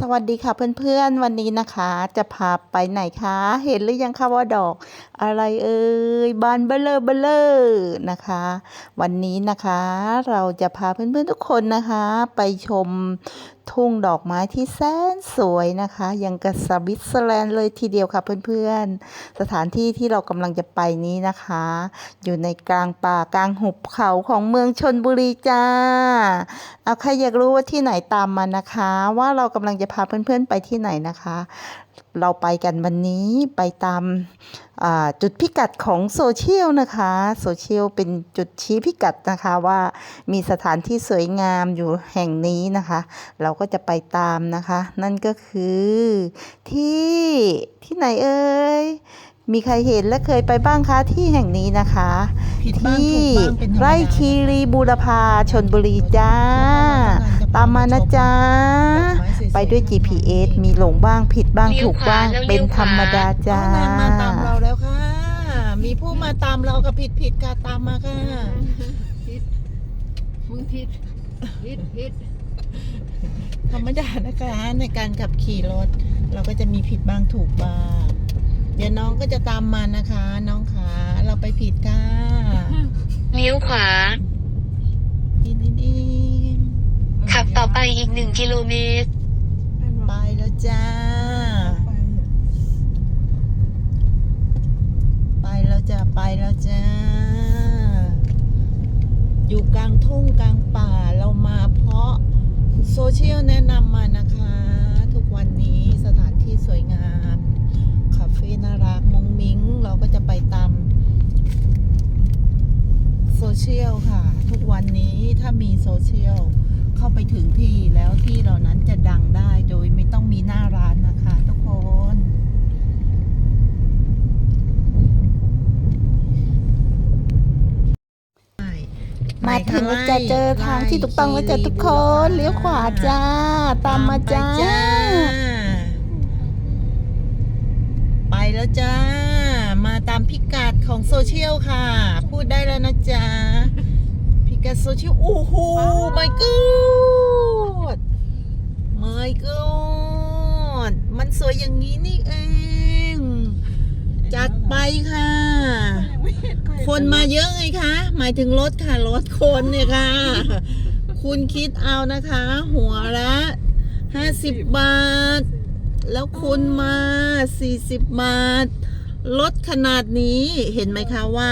สวัสดีค่ะเพื่อนๆ วันนี้นะคะจะพาไปไหนคะ เห็นหรือยังคะว่าดอกอะไรเอ่ยบานเบลอเบลอนะคะ วันนี้นะคะเราจะพาเพื่อนๆทุกคนนะคะ ไปชม ทุ่งดอกไม้ที่แสนสวยนะคะ ยังกับสวิตเซอร์แลนด์เลยทีเดียวค่ะเพื่อนๆ สถานที่ที่เรากำลังจะไปนี้นะคะ อยู่ในกลางป่ากลางหุบเขาของเมืองชนบุรีจ้าเอาใครอยากรู้ว่าที่ไหนตามมานะคะ ว่าเรากำลังจะพาเพื่อนๆไปที่ไหนนะคะ เราไปกันวันนี้ไปตามอ่าจุดพิกัดของโซเชียลนะคะโซเชียลเป็นจุดชี้พิกัดนะคะว่ามีสถานที่สวยงามอยู่แห่งนี้นะคะ เราก็จะไปตามนะคะ นั่นก็คือที่ที่ไหนเอ่ยมีใครเห็นและเคยไปบ้างคะที่แห่งนี้นะคะผิดบ้างที่ถูกบ้างเป็นธรรมดาไร่คีรีบูรพาชนบุรีจ้า ตามมานะจ๊ะ ไปด้วย GPS มีหลงบ้างผิดบ้างเลี้ยวถูกบ้างขวาแล้วเป็นเลี้ยวขวาธรรมดาจ้าน้องแนนมาตามเราแล้วค่ะ มีผู้มาตามเรากับผิดผิดค่ะตามมาค่ะมึงผิดผิดผิดธรรมดานะคะในการขับขี่รถ เราก็จะมีผิดบ้างถูกบ้าง เดี๋ยวน้องก็จะตามมานะคะ น้องขาเราไปผิดค่ะเลี้ยวขวาดินดินดิน ขับต่อไปอีกหนึ่งกิโลเมตร ไปแล้วจ้า ไปแล้วจ้า ไปแล้วจ้า อยู่กลางทุ่งกลางป่าเรามาเพราะโซเชียลแนะนำมานะคะ ทุกวันนี้สถานที่สวยงาม คาเฟ่น่ารักมุงมิงเราก็จะไปตามโซเชียลค่ะ ทุกวันนี้ถ้ามีโซเชียล เข้าไปถึงที่แล้วที่เหล่านั้นจะดังได้โดยไม่ต้องมีหน้าร้านนะคะทุกคน มาถึงแล้วจะเจอทางที่ถูกต้องแล้วจ้ะทุกคนเลี้ยวขวาจ้า ตามมาจ้าไปไปแล้วจ้า มาตามพิกัดของโซเชียลค่ะ พูดได้แล้วนะจ๊ะ พิกัดโซเชียลโอ้โห my god my god มันสวยอย่างนี้นี่เอง จัดไปค่ะ คนมาเยอะไงคะ หมายถึงรถค่ะ รถคนเนี่ยค่ะ คุณคิดเอานะคะ หัวละห้าสิบบาท แล้วคุณมาสี่สิบบาทลดขนาดนี้เห็นไหมคะว่า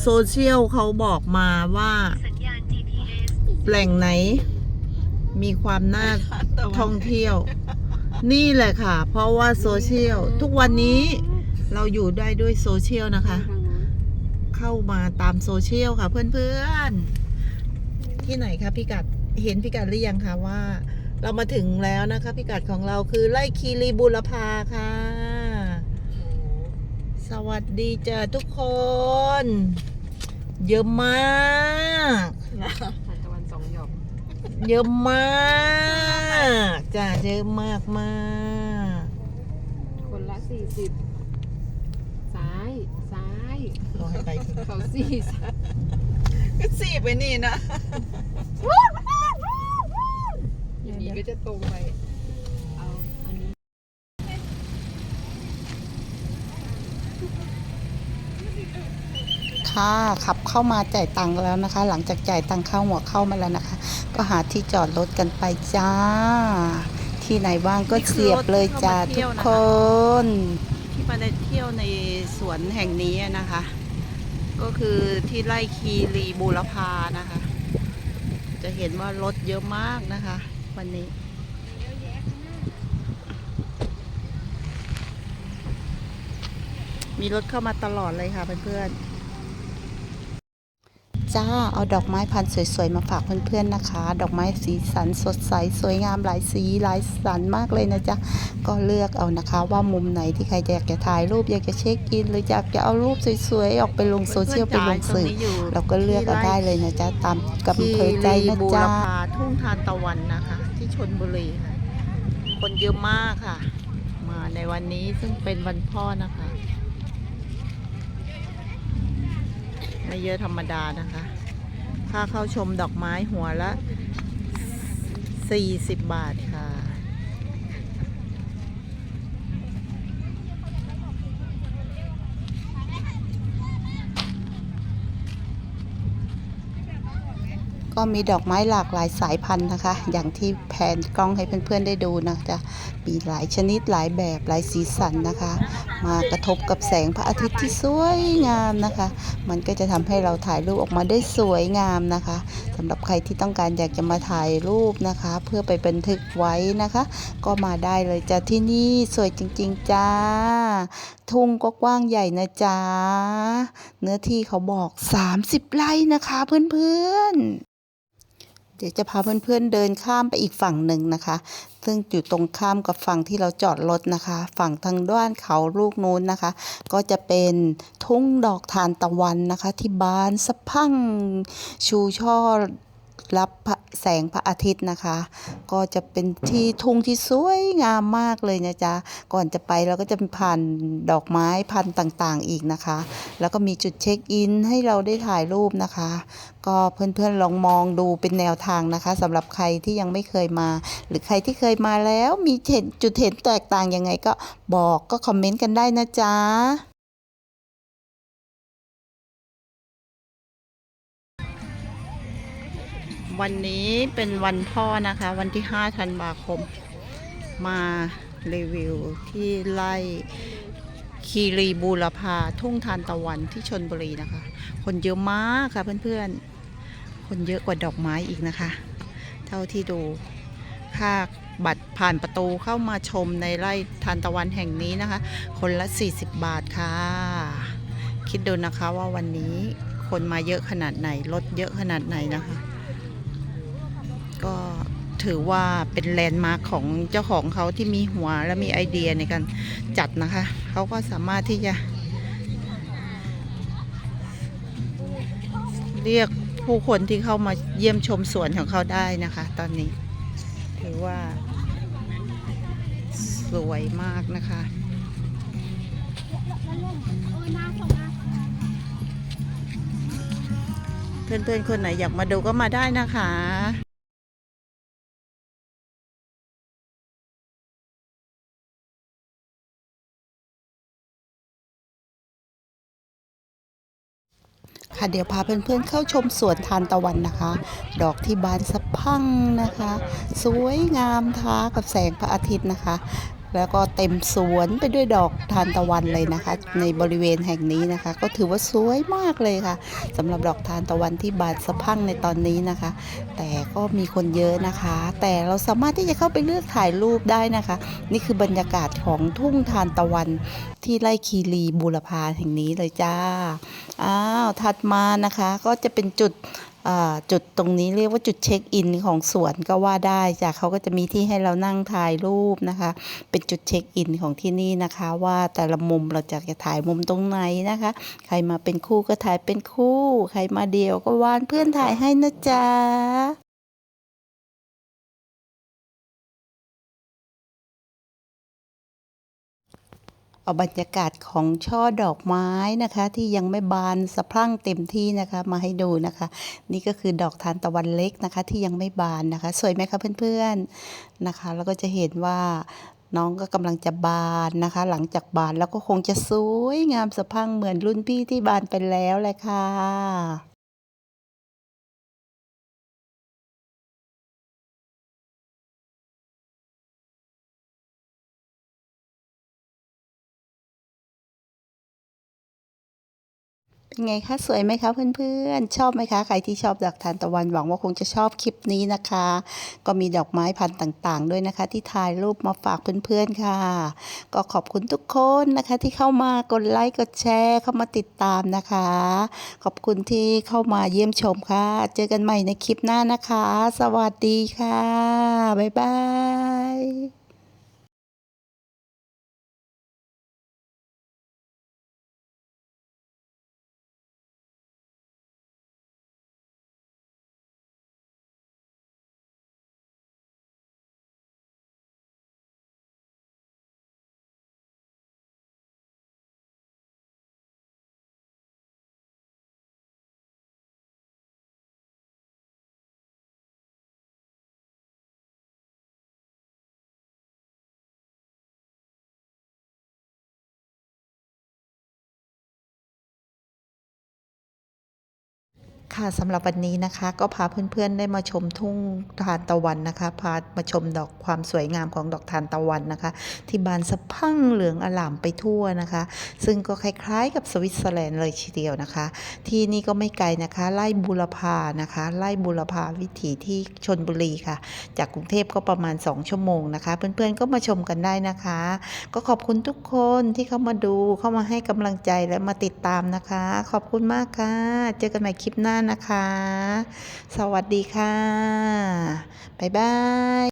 โซเชียลเขาบอกมาว่าสัญญาณ GPS แหล่งไหน มีความน่าท่องเที่ยว นี่แหละค่ะ เพราะว่าโซเชียลทุกวันนี้เราอยู่ได้ด้วยโซเชียลนะคะ เข้ามาตามโซเชียลค่ะ เพื่อนๆ ที่ไหนคะพิกัดเห็นพิกัดหรือยังคะว่า เรามาถึงแล้วนะคะพิกัดของเราคือไร่คีรีบุรพาค่ะ สวัสดีจ้ะทุกคน เยอะมาก เยอะมากจ้ะเยอะมากมากคนละสี่สิบซ้าย ซ้ายรอให้ไปเถอะเขาสี่ซ้ายก็สีไปนี่นะอย่างนี้ก็จะตรงไป ค่ะ ขับเข้ามาจ่ายตังค์แล้วนะคะ หลังจากจ่ายตังค์เข้าหัวเข้ามาแล้วนะคะ ก็หาที่จอดรถกันไปจ้า ที่ไหนว่างก็เสียบเลยจ้าทุกคน ที่มาได้เที่ยวในสวนแห่งนี้นะคะ ก็คือที่ไร่คีรีบูรพานะคะ จะเห็นว่ารถเยอะมากนะคะ วันนี้มีรถเข้ามาตลอดเลยค่ะเพื่อนๆ จ้า เอาดอกไม้พันธุ์สวยๆ มาฝากเพื่อนๆนะคะ ดอกไม้สีสันสดใสสวยงามหลายสีหลายสันมากเลยนะจ๊ะ ก็เลือกเอานะคะ ว่ามุมไหนที่ใครอยากจะถ่ายรูปอยากจะเช็คอิน หรืออยากจะเอารูปสวยๆ ออกไปลงโซเชียลไปลงสื่อ เราก็เลือกเอาได้เลยนะจ๊ะ ตามกับอำเภอใจนะจ๊ะทุ่งทานตะวันนะคะ ที่ชนบุรีค่ะคนเยอะมากค่ะ มาในวันนี้ซึ่งเป็นวันพ่อนะคะ ไม่เยอะธรรมดานะคะ ค่าเข้าชมดอกไม้หัวละ 40 บาทค่ะ ก็มีดอกไม้หลากหลายสายพันธุ์นะคะ อย่างที่แผนกล้องให้เพื่อนๆได้ดูนะจ๊ะมีหลายชนิดหลายแบบหลายสีสันนะคะ มากระทบกับแสงพระอาทิตย์ที่สวยงามนะคะ มันก็จะทำให้เราถ่ายรูปออกมาได้สวยงามนะคะสำหรับใครที่ต้องการอยากจะมาถ่ายรูปนะคะ เพื่อไปบันทึกไว้นะคะ ก็มาได้เลยจ้ะที่นี่สวยจริง ๆจ้าทุ่งก็กว้างใหญ่นะจ๊ะ เนื้อที่เขาบอก 30 ไร่นะคะเพื่อนๆ ดี๋ยวจะพาเพื่อนๆเดินข้ามไปอีกฝั่งหนึ่งนะคะ ซึ่งอยู่ตรงข้ามกับฝั่งที่เราจอดรถนะคะ ฝั่งทางด้านเขาลูกนู้นนะคะ ก็จะเป็นทุ่งดอกทานตะวันนะคะ ที่บานสะพั่งชูช่อ รับแสงพระอาทิตย์นะคะ ก็จะเป็นที่ทุ่งที่สวยงามมากเลยนะจ๊ะ ก่อนจะไปเราก็จะผ่านดอกไม้พันธุ์ต่างๆอีกนะคะ แล้วก็มีจุดเช็คอินให้เราได้ถ่ายรูปนะคะ ก็เพื่อนๆลองมองดูเป็นแนวทางนะคะสำหรับใครที่ยังไม่เคยมา หรือใครที่เคยมาแล้วมีเห็นจุดเห็นแตกต่างยังไงก็บอกก็คอมเมนต์กันได้นะจ๊ะ วันนี้เป็นวันพ่อนะคะ วันที่ 5 ธันวาคม มารีวิวที่ไร่คีรีบูรพาทุ่งทานตะวันที่ชนบุรีนะคะ คนเยอะมากค่ะเพื่อนๆ คนเยอะกว่าดอกไม้อีกนะคะ เท่าที่ดูค่าบัตรผ่านประตูเข้ามาชมในไร่ทานตะวันแห่งนี้นะคะ คนละ 40 บาทค่ะ คิดดูนะคะว่าวันนี้คนมาเยอะขนาดไหน รถเยอะขนาดไหนนะคะ ถือว่าเป็นแลนด์มาร์คของเจ้าของเขาที่มีหัวและมีไอเดียในการจัดนะคะ เขาก็สามารถที่จะ เรียกผู้คนที่เข้ามาเยี่ยมชมสวนของเขาได้นะคะ ตอนนี้ ถือว่า สวยมากนะคะ เพื่อนๆ คนไหนอยากมาดูก็มาได้นะคะ ค่ะ เดี๋ยวพาเพื่อนๆเข้าชมสวนทานตะวันนะคะ ดอกที่บานสะพังนะคะ สวยงามท้ากับแสงพระอาทิตย์นะคะ แล้วก็เต็มสวนไปด้วยดอกทานตะวันเลยนะคะ ในบริเวณแห่งนี้นะคะ ก็ถือว่าสวยมากเลยค่ะสำหรับดอกทานตะวันที่บานสะพั่งในตอนนี้นะคะ แต่ก็มีคนเยอะนะคะ แต่เราสามารถที่จะเข้าไปเลือกถ่ายรูปได้นะคะ นี่คือบรรยากาศของทุ่งทานตะวันที่ไร่คีรีบูรพาแห่งนี้เลยจ้าอ้าวถัดมานะคะก็จะเป็นจุด จุดตรงนี้เรียกว่าจุดเช็คอินของสวนก็ว่าได้จ้ะเขาก็จะมีที่ให้เรานั่งถ่ายรูปนะคะ เป็นจุดเช็คอินของที่นี่นะคะ ว่าแต่ละมุมเราจะจะถ่ายมุมตรงไหนนะคะ ใครมาเป็นคู่ก็ถ่ายเป็นคู่ ใครมาเดียวก็วานเพื่อนถ่ายให้นะจ๊ะ เอาบรรยากาศของช่อดอกไม้นะคะ ที่ยังไม่บานสะพรั่งเต็มที่นะคะมาให้ดูนะคะ นี่ก็คือดอกทานตะวันเล็กนะคะ ที่ยังไม่บานนะคะ สวยไหมคะเพื่อนๆนะคะ แล้วก็จะเห็นว่าน้องก็กำลังจะบานนะคะ หลังจากบานแล้วก็คงจะสวยงามสะพรั่งเหมือนรุ่นพี่ที่บานไปแล้วแหละค่ะ เป็นไงคะสวยไหมคะเพื่อนๆ ชอบไหมคะ ใครที่ชอบดอกทานตะวันหวังว่าคงจะชอบคลิปนี้นะคะ ก็มีดอกไม้พันธุ์ต่าง ๆ ด้วยนะคะ ที่ถ่ายรูปมาฝากเพื่อนๆค่ะ ก็ขอบคุณทุกคนนะคะที่เข้ามากดไลค์กดแชร์เข้ามาติดตามนะคะ ขอบคุณที่เข้ามาเยี่ยมชมค่ะ เจอกันใหม่ในคลิปหน้านะคะ สวัสดีค่ะบ๊ายบาย ค่ะสำหรับวันนี้นะคะ ก็พาเพื่อนๆได้มาชมทุ่งทานตะวันนะคะ พามาชมดอกความสวยงามของดอกทานตะวันนะคะ ที่บานสะพั่งเหลืองอลามไปทั่วนะคะ ซึ่งก็คล้ายๆกับสวิตเซอร์แลนด์เลยทีเดียวนะคะ ที่นี่ก็ไม่ไกลนะคะไล่บุรพานะคะ ไล่บุรพาวิถีที่ชนบุรีค่ะ จากกรุงเทพก็ประมาณ 2 ชั่วโมงนะคะ เพื่อนๆก็มาชมกันได้นะคะ ก็ขอบคุณทุกคนที่เข้ามาดูเข้ามาให้กำลังใจและมาติดตามนะคะ ขอบคุณมากค่ะ เจอกันใหม่คลิปหน้านะคะ สวัสดีค่ะ บ๊ายบาย